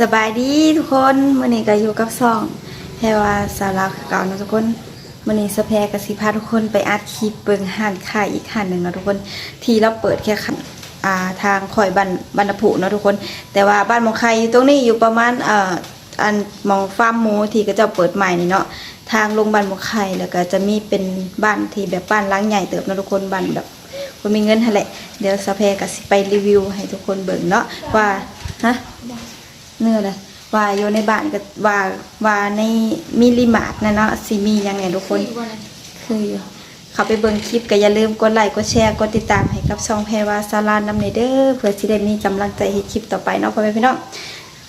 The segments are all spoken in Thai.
สบายดีทุกคนมื่อนี้ก็อยู่กับซองแพรว่าสาวลาวคือเก่าเนาะทุกคนมื่อนี้สแพรกับสิพาทุกคนไปอัดคลิปเบิ่งหันค่ายอีกหันหนึ่งเนาะทุกคนที่เราเปิดแค่ขันทางคอยบันบรรณผุเนาะทุกคน แต่ว่าบ้านหมองใครอยู่ตรงนี้อยู่ประมาณเอ่ออันมองฟาร์มหมูที่ก็จะเปิดใหม่นี่เนาะทางลงบ้านหมองใครแล้วก็จะมีเป็นบ้านที่แบบบ้านล้างใหญ่เติบเนาะทุกคนบ้านแบบคนมีเงินแหละเดี๋ยวสแพรกับสิไปรีวิวให้ทุกคนเบิ่งเนาะว่าฮะ เนื้อเลยว่าอยู่ในบ้านก็ว่าว่าในมิลิมาร์ทนะเนาะสิมียังไงทุกคน คืออยู่เขาไปเบิ่งคลิปก็อย่าลืมกดไลค์กดแชร์กดติดตามให้กับช่องแพรว่าซาลานำเนเด้อเพื่อสิได้มีกำลังใจเฮ็ดคลิปต่อไปเนาะพ่อแม่พี่น้อง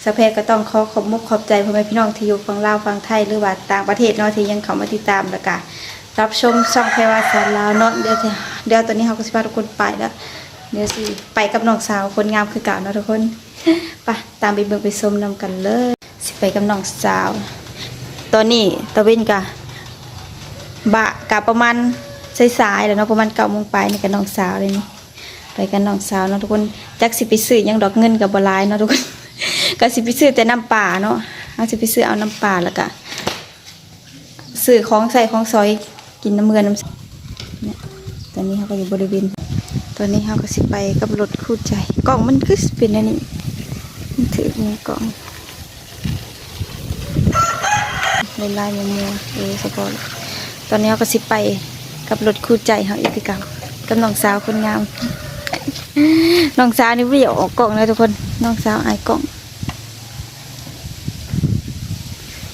สะเพรก็ต้องขอขอบมุกขอบใจพ่อแม่พี่น้องที่อยู่ฝั่งลาวฝั่งไทยหรือว่าต่างประเทศเนาะที่ยังเข้ามาติดตามแล้วก็รับชมช่องแพรว่าซาลาวเนาะเดี๋ยวสิเดี๋ยวตอนนี้เราก็สิพาทุกคนไปแล้วเดี๋ยวสิไปกับน้องสาวคนงามคือเก่าเนาะทุกคน ไปตามไปเบิ่งไปชมนำกันเลย สิไปกับน้องสาว ตอนนี้ตะเวนกะบะกะประมาณสายๆแล้วเนาะประมาณเก้าโมงไปนี่กับน้องสาวเลยนี่ไปกับน้องสาวเนาะทุกคนจักสิไปซื้อยังดอกเงินกับบลายเนาะทุกคนก็สิไปซื้อแต่น้ำป่าเนาะเอาสิไปซื้อเอาน้ำป่าแล้วก็ซื้อของใส่ของซอยกินน้ำเมือน้ำเนี่ยตอนนี้เขาก็อยู่บริเวณตอนนี้เราก็สิไปกับรถคู่ใจกล่องมันคือสิเป็นอันนี้ ถือมีกล่องลายลายมัวมัวเออสปอร์ตตอนนี้เราก็สิไปกับรถคู่ใจเขาอีกทีกับกับน้องสาวคนงามน้องสาวนี่วิ่งออกกล่องเลยทุกคนน้องสาวอายกล่อง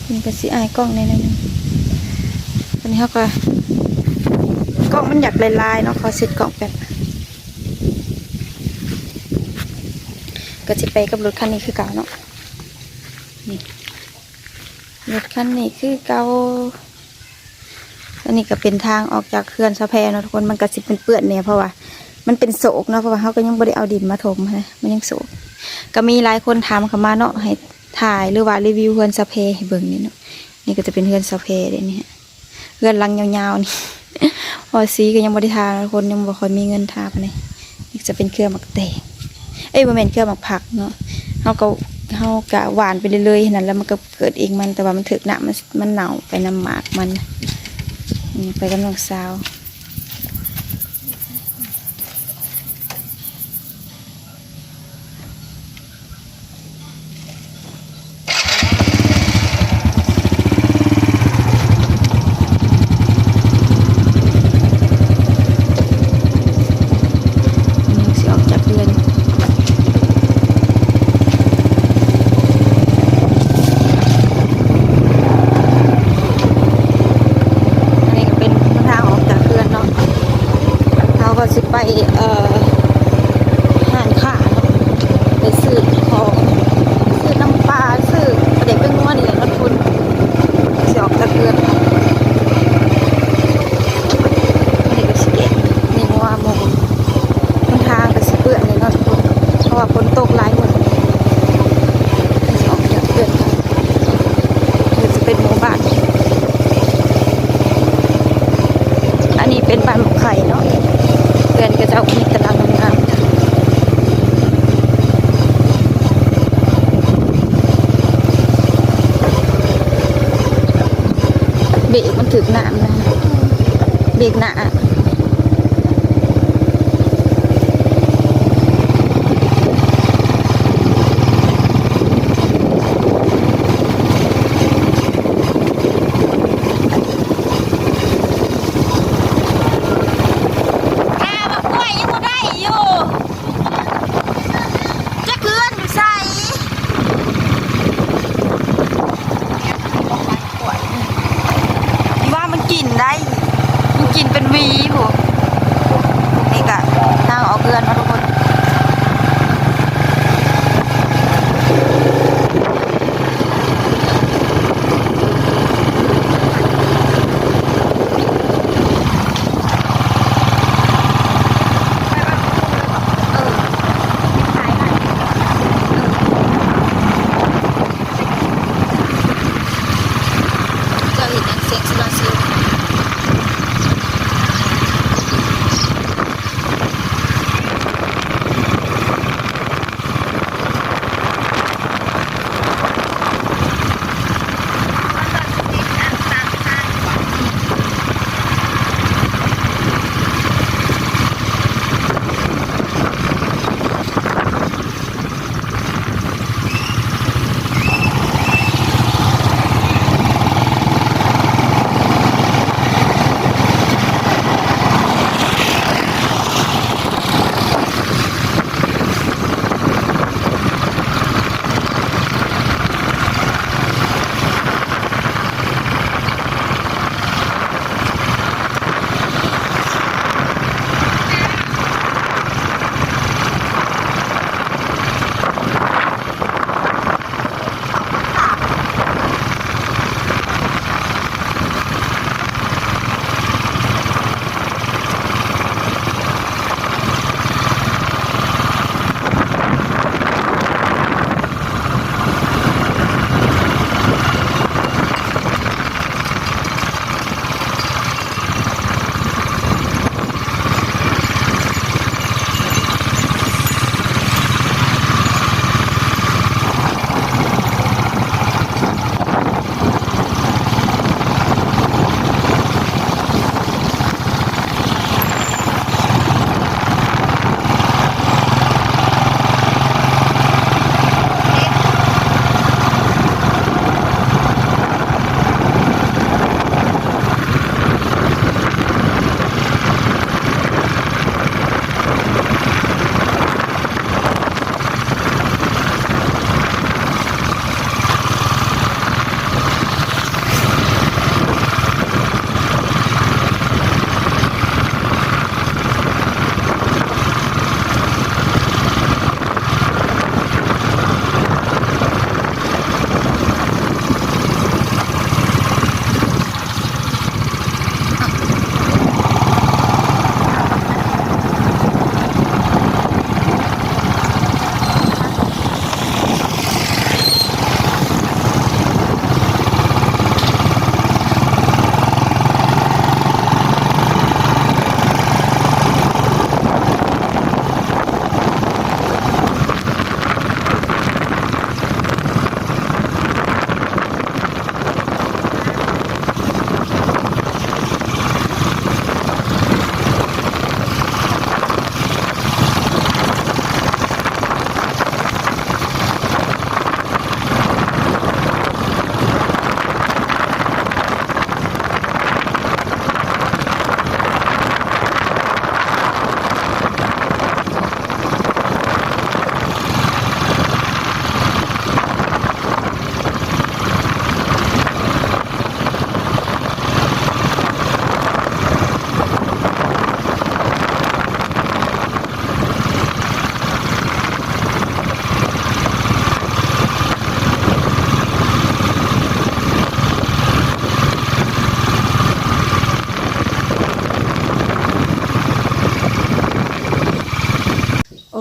นี่ก็สิอายกล่องในนั้นนึงตอนนี้เขาก็กล่องมันอยากลายๆเนาะขอสิทธิ์กล่องแบบ ก็จะไปกับรถคันนี้คือเก่าเนาะนี่รถคันนี้คือเก่าอันนี้ก็เป็นทางออกจากเขื่อนสะแพเนาะทุกคนมันก็สิเป็นเปื้อนเนี่ยเพราะว่ามันเป็นโศกเนาะเพราะว่าเขาก็ยังไม่ได้เอาดินมาถมนะมันยังโศกก็มีหลายคนถามเข้ามาเนาะให้ถ่ายหรือว่ารีวิวเฮือนสะเพให้เบิ่งนี่เนาะนี่ก็จะเป็นเฮือนสะเพเด้นี่ฮะเฮือนลังยาวๆนี่พอสีก็ยังไม่ได้ทาทุกคนยังบ่ค่อยมีเงินทาปานใดนี่จะเป็นเครื่องมักแตง เอ้ยบ่แม่นเครื่องหมักผักเนาะเฮาก็เฮากะหวานไปเรื่อยๆนั้นแล้วมันก็เกิดเองมันแต่ว่ามันถึกหนะมันมันเหนาไปน้ำหมากมันไปกับน้องสาว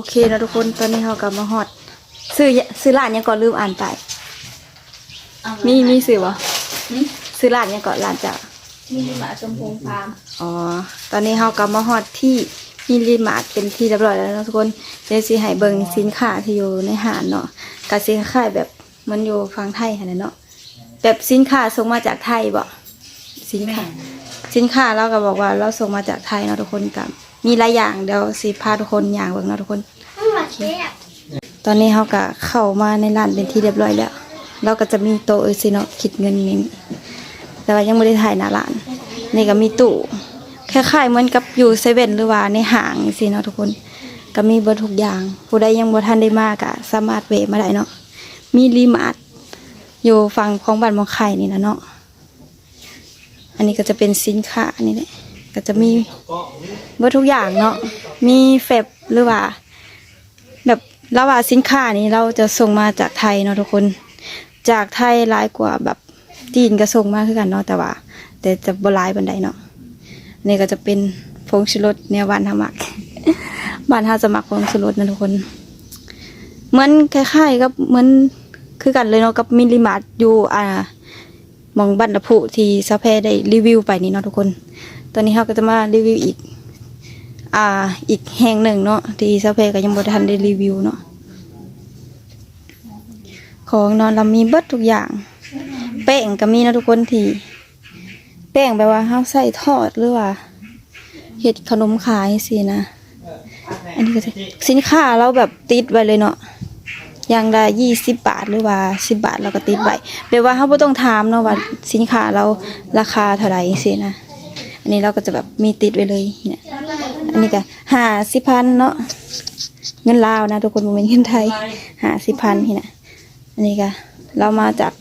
เคนะทุกคนตอนนี้เรากลับมาฮอดซื้อซื้อร้านยังก่อนลืมอ่านไป มีมีซื้อบ่ซื้อร้านยังก่อนร้านจ้ะมีหมาชมพูฟาร์มอ๋อตอนนี้เรากลับมาฮอดที่มิลลิมาร์ทเป็นที่เรียบร้อยแล้วนะทุกคนเดี๋ยวสิให้เบิ่งสินค้าที่อยู่ในห้างเนาะก็สิคล้ายๆแบบเหมันอยู่ฝั่งไทยหั่นน่ะเนาะแบบสินค้าส่งมาจากไทยบ่สินค้าสินค้าเราก็บอกว่าเราส่งมาจากไทยเนาะทุกคนกับ มีหลายอย่างเดี๋ยวสิพาทุกคนอย่างเบิ่งเนาะทุกคนมาเช็ดตอนนี้เขาก็เข้ามาในร้านเป็นที่เรียบร้อยแล้ว เราก็จะมีโต๊ะเออซิเนาะคิดเงินนี้แต่ว่ายังไม่ได้ถ่ายหน้าร้าน นี่ก็มีตู้คล้ายๆเหมือนกับอยู่เซเว่นหรือว่าในห้างสิเนาะทุกคน ก็มีเบอร์ทุกอย่าง ผู้ใดยังบ่ทันได้มากก็สามารถเวะมาได้เนาะ มีรีมาร์ทอยู่ฝั่งของบ้านหมองไข่นี่นะเนาะ อันนี้ก็จะเป็นสินค้านี่แหละ ก็จะมีเบอร์ทุกอย่างเนาะมีเฟบหรือว่า แบบเราว่าสินค้านี้เราจะส่งมาจากไทยเนาะทุกคน จากไทยหลายกว่าแบบจีนก็ส่งมาคือกันเนาะแต่ว่า แต่จะบ่หลายบันไดเนาะนี่ก็จะเป็นผงชูรสเนี่ยบ้านทามักบ้านทาจะหมักผงชูรสนะทุกคน เหมือนคล้ายๆกับเหมือนคือกันเลยเนาะกับมิลิมาร์ทอยู่อ่ามองบันดาพุที่ซาเพได้รีวิวไปนี่เนาะทุกคน ตอนนี้เราก็จะมารีวิวอีก อ่า อีกแห่งหนึ่งเนาะที่ซาเพก็ยังบ่ทันได้รีวิวเนาะของนอนเรามีเบิดทุกอย่าง แป้งก็มีนะทุกคนที่ แป้งแปลว่าเฮาใส่ทอดหรือว่าเฮ็ดขนมขายสินะอันนี้ก็จะสินค้าเราแบบติดไว้เลยเนาะอย่างละยี่สิบบาทหรือว่าสิบบาทเราก็ติดไว้แปลว่าเราบ่ต้องถามเนาะว่าสินค้าเราราคาเท่าไหร่สินะ อันนี้เราก็จะแบบมีติดไว้เลยเนี่ยอันนี้ก็หาสิพันเนาะเงินลาวนะทุกคนบ่แม่นเงินไทยหาสิพันนี่นะอันนี้ก็เรามาจาก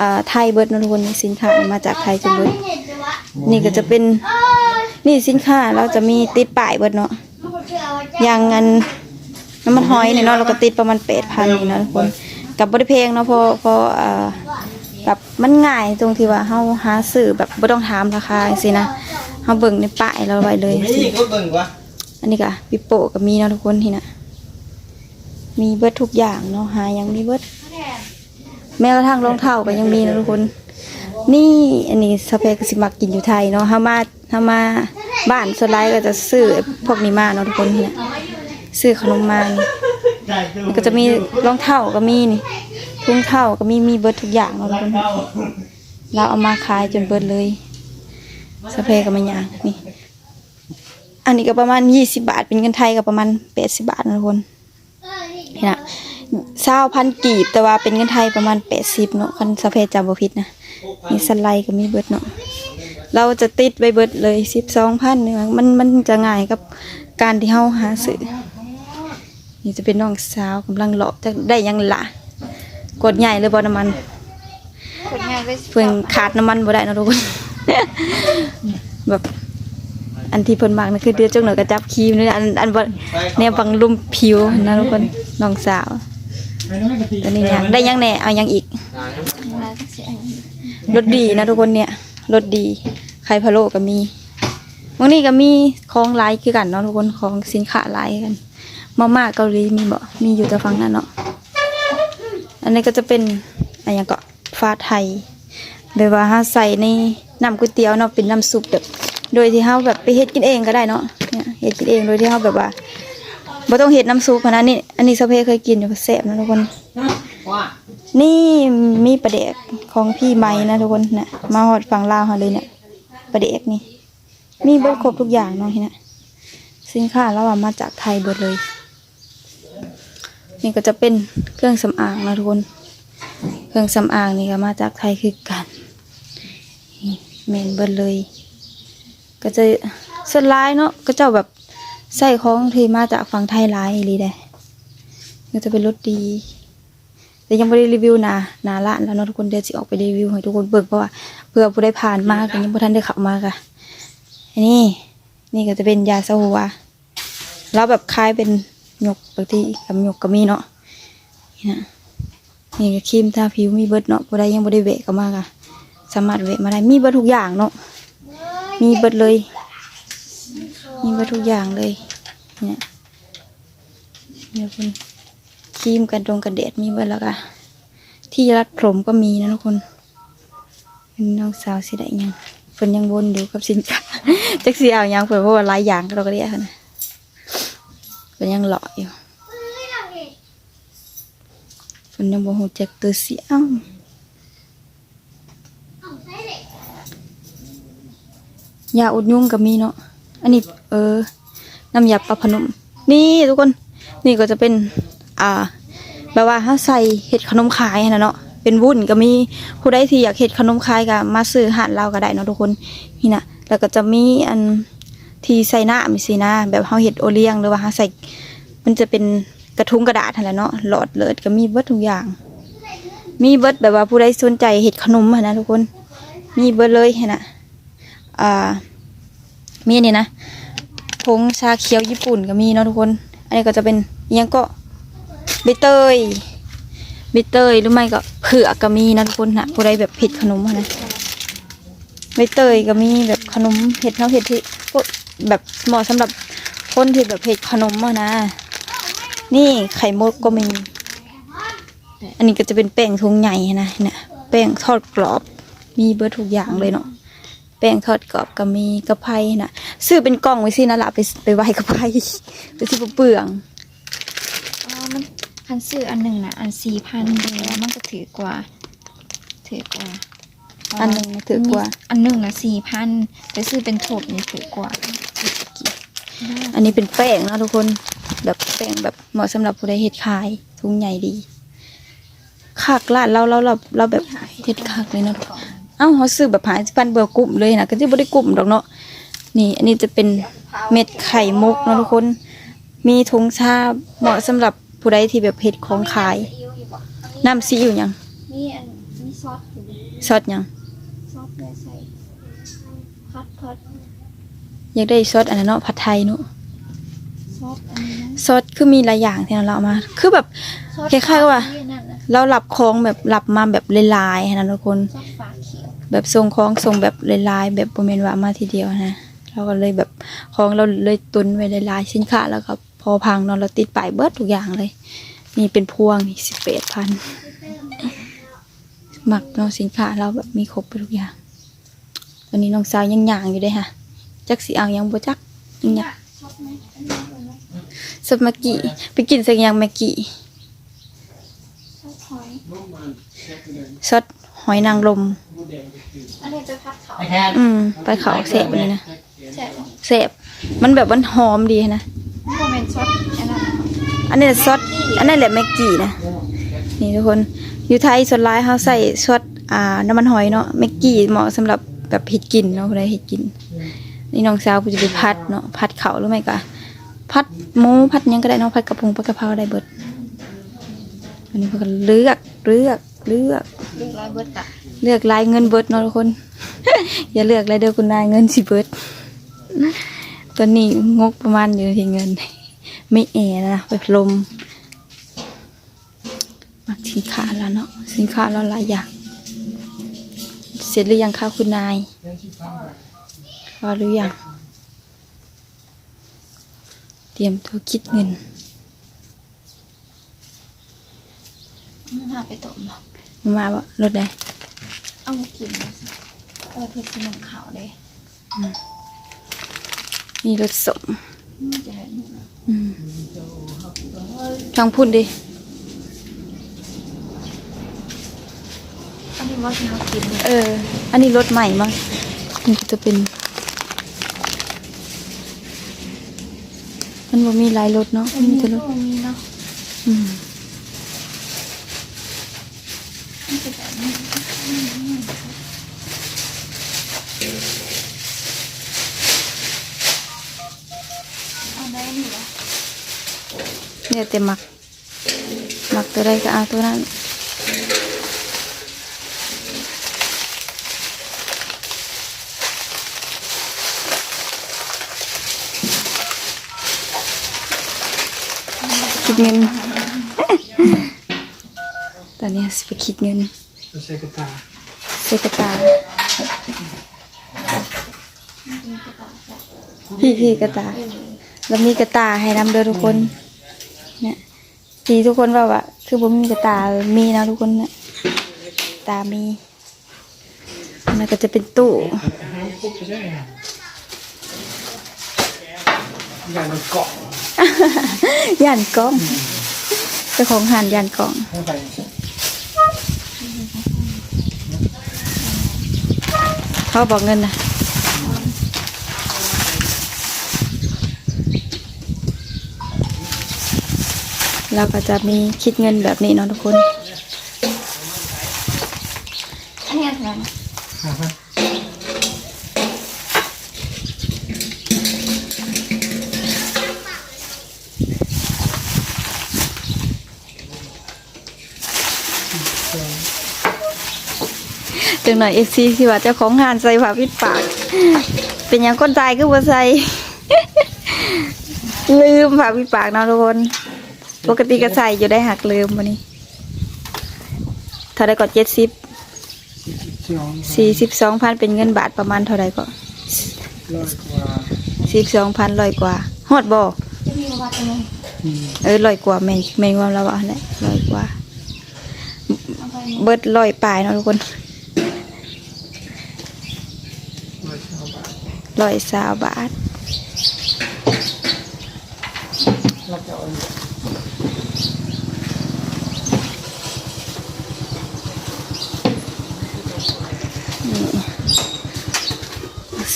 อ่าไทยเบิดเนะทุกคนสินค้ามาจากไทยจนเบิดนี่ก็จะเป็นนี่สินค้าเราจะมีติดป้ายเบิร์ดเนาะอย่างเงินน้ำมันหอยเนี่ยเนาะเราก็ติดประมาณแปดพันนี่นะทุกคนกับบริเพลงเนาะพอพออ่า แบบมันง่ายตรงที่ว่าเฮาหาซื้อแบบบ่ต้องถามราคาสินะเฮาเบิ่งในป้ายเราไว้เลยสินี่ก็เบิ่งวะอันนี้ก็ปิโป้ก็มีเนาะทุกคนที่น่ะมีเบิดทุกอย่างเนาะหายังมีเบิดแม้กระทั่งรองเท้าก็ยังมีนะทุกคน นี่อันนี้สเปกสิมักกินอยู่ไทยเนาะถ้ามาถ้ามาบ้านส่วนไรก็จะซื้อพวกนี้มาเนาะทุกคนที่น่ะซื้อขนมมานี่แล้วก็จะมีรองเท้าก็มีนี่ ถุงเท้าก็มีมีเบิดทุกอย่างเนาเราเอามาขายจนเบิดเลยสเปกก็ไม่ยากนี่ อันนี้ก็ประมาณยี่สิบาทเป็นเงินไทยก็ประมาณแปดสิบาทนะทุกคนนี่นะเศร้าพันกีบแต่ว่าเป็นเงินไทยประมาณแปดสิบเนาะคันสะเพจำบ่ผิดนะมีสไลด์ก็มีเบิดเนาะเราจะติดไว้เบิดเลยสิบสองพันเนี่ยมันมันจะง่ายกับการที่เฮาหาซื้อนี่จะเป็นน้องสาวกำลังเลาะจะได้ยังละ กดใหญ่เลยบ่น้ำมันคนง่ายก็เพิ่งขาดน้ำมันบ่ได้เนาะทุกคน แบบอันที่เพิ่นมากนะคือเดือดจังหน่อยก็จับครีมนี่นะอันอันบ่เนี่ยบังลุมผิวนะทุกคนน้องสาวตอนนี้เนี่ยได้ยังแหน่เอายังอีกรสดีนะทุกคนเนี่ยรสดีไข่พะโล้ก็มีวันนี้ก็มีของหลายคือกันเนาะทุกคนของสินค้าหลายกันมาม่าเกาหลีมีบ่มีอยู่แต่ฝั่งนั้นเนาะ อันนี้ก็จะเป็นอะไรอย่างก็ฟ้าไทยแบบว่าเฮาใส่ในน้ำก๋วยเตี๋ยวเนาะเป็นน้ำซุปแบบโดยที่เฮาแบบไปเฮ็ดกินเองก็ได้เนาะเนี่ยเฮ็ดกินเองโดยที่เฮาแบบว่าบ่ต้องเฮ็ดน้ำซุปขนาดนี้อันนี้สะเพเคยกินอยู่แซ่บนะทุกคน นี่มีปลาเด็กของพี่ไม้นะทุกคนนะมาฮอดฝั่งลาวเฮาเลยเนี่ยปลาเด็กนี่ มีเบิดครบทุกอย่างเนาะที่น่ะสินค้าเราว่ามาจากไทยเบิดเลย นี่ก็จะเป็นเครื่องสำอางนะทุกคน เครื่องสำอางนี่ก็มาจากไทยคือกันเมนเบิดเลย ก็จะส่วนร้ายเนาะก็จ้าแบบใส่ของที่มาจากฝั่งไทยร้ายอีหลีได้ก็จะเป็นรสดี แต่ยังไม่ได้รีวิวนานาร้านแล้วเนาะทุกคนเดี๋ยวจะออกไปรีวิวให้ทุกคนเบิกเพราะว่าเพื่อผู้ได้ผ่านมากยังผู้ท่านได้ขับมากอะอันนี้นี่ก็จะเป็นยาสหัวแล้วแบบคล้ายเป็น หยกบางทีกับหยกก็มีเนาะนี่นะนี่ก็ครีมทาผิวมีเบิดเนาะบ่ได้ยังบ่ได้เวะก็มากอะสามารถเวะมาได้มีเบิดทุกอย่างเนาะมีเบิดเลย มีเบิดทุกอย่างเลยเนี่ยเดี๋ยวคุณครีมกันตรงกันแดดมีไว้แล้วก็ที่รัดผมก็มีนะทุกคนเป็นน้องสาวสิได้ยังเพิ่นยังวนอยู่กับสินค้าจักสิเอายังเพิ่นเพราะว่าหลายอย่างเราก็เรียกนะ เพิ่นยังหล่ออยู่เพิ่นยังบ่ฮู้จักตัวเสียงยาอุดยุ่งก็มีเนาะ อันนี้เออ น้ำยาปลาพนม นี่ทุกคน นี่ก็จะเป็น อ่า แบบว่าถ้าใส่เห็ดขนมขายนะเนาะ เป็นวุ้นก็มีผู้ใดที่อยากเห็ดขนมขายก็มาซื้อหานเราก็ได้เนาะทุกคน นี่นะแล้วก็จะมีอัน ที่ใส่หน้ามีสินะแบบเฮาเห็ดโอเลี้ยงหรือว่าเฮาใส่ มันจะเป็นกระทุงกระดาษนั่นแหละเนาะหลอดเลิศก็มีเบิดทุกอย่าง มีเบิดแบบว่าผู้ใดสนใจเห็ดขนมนะทุกคน มีเบิดเลยหั้นะอ่ามีอันนี่นะผงชาเขียวญี่ปุ่นก็มีเนาะทุกคน อันนี้ก็จะเป็นยังก็ใบเตยใบเตยหรือไม่ก็เผือกก็มีนะทุกคนนะผู้ใดแบบเผ็ดขนมนะใบเตยก็มีแบบขนมเผ็ดเนาะเผ็ดที่ แบบเหมาะสำหรับคนที่แบบเผ็ดขนมอะนะ นี่ไข่มดก็มี อันนี้ก็จะเป็นแป้งทุงใหญ่นะเนี่ยแป้งทอดกรอบ มีเบอร์ทุกอย่างเลยเนาะแป้งทอดกรอบก็มีกระเพราน่ะซื้อเป็นกล่องไว้สินะละไปไปไหว้กระเพราไปที่เปลืองอ๋อมันพันซื้ออันหนึ่งนะอันสี่พันแล้วมันก็ถือกว่า ถือกว่าอันหนึ่งถือกว่า อันหนึ่งนะสี่พันแต่ซื้อเป็นถบนี่ถือกว่า อันนี้เป็นแป้งนะทุกคน แบบแป้งแบบเหมาะสำหรับผู้ใดเฮ็ดขายทุงใหญ่ดีคักร้านเราเราเราเราแบบเฮ็ดคักเลยนะทุกคนเอ้าเขาซื้อแบบหายพันเบอร์กลุ่มเลยนะก็จะบ่ได้กลุ่มดอกเนาะนี่ อันนี้จะเป็นเม็ดไข่มุกเนาะทุกคน มีถุงชาเหมาะสำหรับผู้ใดที่แบบเฮ็ดของขายน้ำซีอิ๊วหยังมีอันมีซอสอยู่ซอสหยังซอสเลยใส่พัดพัด อยากได้ซอสอันนั้นเนาะผัดไทยเนาะซอสอันนี้นะซอสคือมีหลายอย่างที่เราเอามา คือแบบซอสคล้ายๆว่าที่นั่นนะเราหลับคองแบบหลับมาแบบลายๆนะทุกคน ซอสฝาเขียวแบบทรงคองทรงแบบลายๆแบบโมเมนว่ามาทีเดียวนะเราก็เลยแบบคองเราเลยตุนไว้ลายๆสินค้าแล้วก็พอพังเนาะเราติดป้ายเบิดทุกอย่างเลย นี่เป็นพวงสิบแปดพันหมักเนาะสินค้าเราแบบมีครบไปทุกอย่าง ตอนนี้น้องสาวยังย่างอยู่เด้ค่ะ จักสีเอายังบ่จักยังย่างซอสไหมอันนี้เลยนะสดเมื่อกี้ไปกินสักอย่างเมื่อกี้ซอสหอยสดหอยนางรมอันนี้จะพัดเขาอืมไปเขาเสพนี่นะใช่ไหมเสพมันแบบมันหอมดีนะนี่ก็เป็นซอสอันนั้นอันนี้ซอสอันนั้นแหละแม็กกี้นะนี่ทุกคนอยู่ไทยส่วนร้ายเขาใส่ซอสอ่าน้ำมันหอยเนาะแม็กกี้เหมาะสำหรับแบบเห็ดกินเนาะผู้ใดเห็ดกิน นี่น้องสาวกูจะไปพัดเนาะพัดเขาหรือไม่ก็พัดหมูพัดหยังก็ได้เนาะพัดกระพงพัดกะเพราได้เบิดอันนี้เพื่อนก็เลือกเลือกเลือกเรียบร้อยเบิร์ตอะเลือกลายเงินเบิดเนาะทุกคน อย่าเลือกลายเดียวคุณนายเงินสิเบิดตอนนี้งกประมาณอยู่ที่เงิน ไม่แอนะไปพลมมักสินค้าแล้วเนาะสินค้าเราหลายอย่าง เสร็จหรือยังคะคุณนาย พอหรือยังเตรียมตัวคิดเงินมันหาไปต้มหรอมาบ่รถได้เอามากินนะเออเพื่อกินน้ำขาวเลยมีรถสมมันจะเห็นอืมลองพูดดิอันนี้ว่าที่เขากินเนี่ยเออ อันนี้รถใหม่มั้งมันก็จะเป็น มันบ่มีหลายรถเนาะอันมีนี้แต่รก็ถมีเนาะอืมมันจะแบบนี้เอาได้นี่เหรอเนี่ยแต่มักมักตัวใดก็เอาตัวนั้น คิดเงิน ตอนนี้สิไปคิดเงินใส่กระตาเซกระตาพี่พี่กระตาแล้วมีกระตาให้นำเด้อทุกคนเนี่ยที่ทุกคนว่าว่าคือผมมีกระตามีนะทุกคนเนี่ยตามีมันก็จะเป็นตู้อย่างมันเกาะ ย่านกล้องเจ้าของหานย่านกล้องเข้าไปเขาบอกเงินนะเราก็จะมีคิดเงินแบบนี้เนาะทุกคน อันนี้อะไรนะ จังหน่อยเอฟซีที่ว่าเจ้าของงานใส่ผ้าปิดปาก เป็นอย่างคนตายคือบ่ใส่ ลืมผ้าปิดปากเนาะทุกคน ปกติก็ใส่อยู่ได้หักลืมวันนี้เท่าไรก็เจ็ดสิบสี่สิบสองพันเป็นเงินบาทประมาณเท่าไรก็ร้อยกว่สิบสองพันร้อยกว่าฮอดบ่จะมีวัดตรงนี้อืมเออร้อยกว่าแม่นแม่นความระว่าแหละร้อยกว่า เบิดร้อยปลายเนาะทุกคน ร้อยเก้าบาท ร้อยสาวบาทแล้วจอาอีก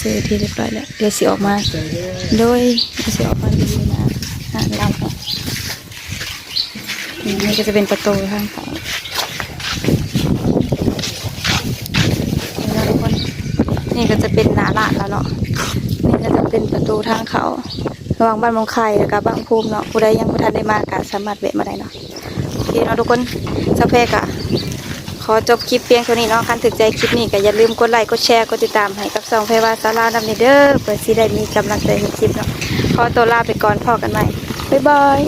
ซื้อที่เรียบร้อยแล้วเดี๋ยวสิออกมาด้อโดยเดี๋ยวสิออกมาดีนะหาเราค่ะนี่ก็จะเป็นประตูทางขาแล้วทุกคนนี่ก็จะเป็นหนาลาดแล้วเนาะ ก็จะเป็นประตูทางเขา ระหว่างบ้านมงไข่แล้วก็บ้านภูมิเนาะผู้ใดยังไม่ทันได้มาก็สามารถแวะมาได้เนาะโอเคเนาะทุกคนสเปกอะขอจบคลิปเพียงเท่านี้เนาะคันถึกใจคลิปนี้ก็อย่าลืมกดไลค์กดแชร์กดติดตามให้กับสองเพรวาซาลาดำเนเด้อเพื่อสิได้มีกำลังใจในคลิปเนาะขอตัวลาไปก่อนพอกันใหม่บ๊ายบาย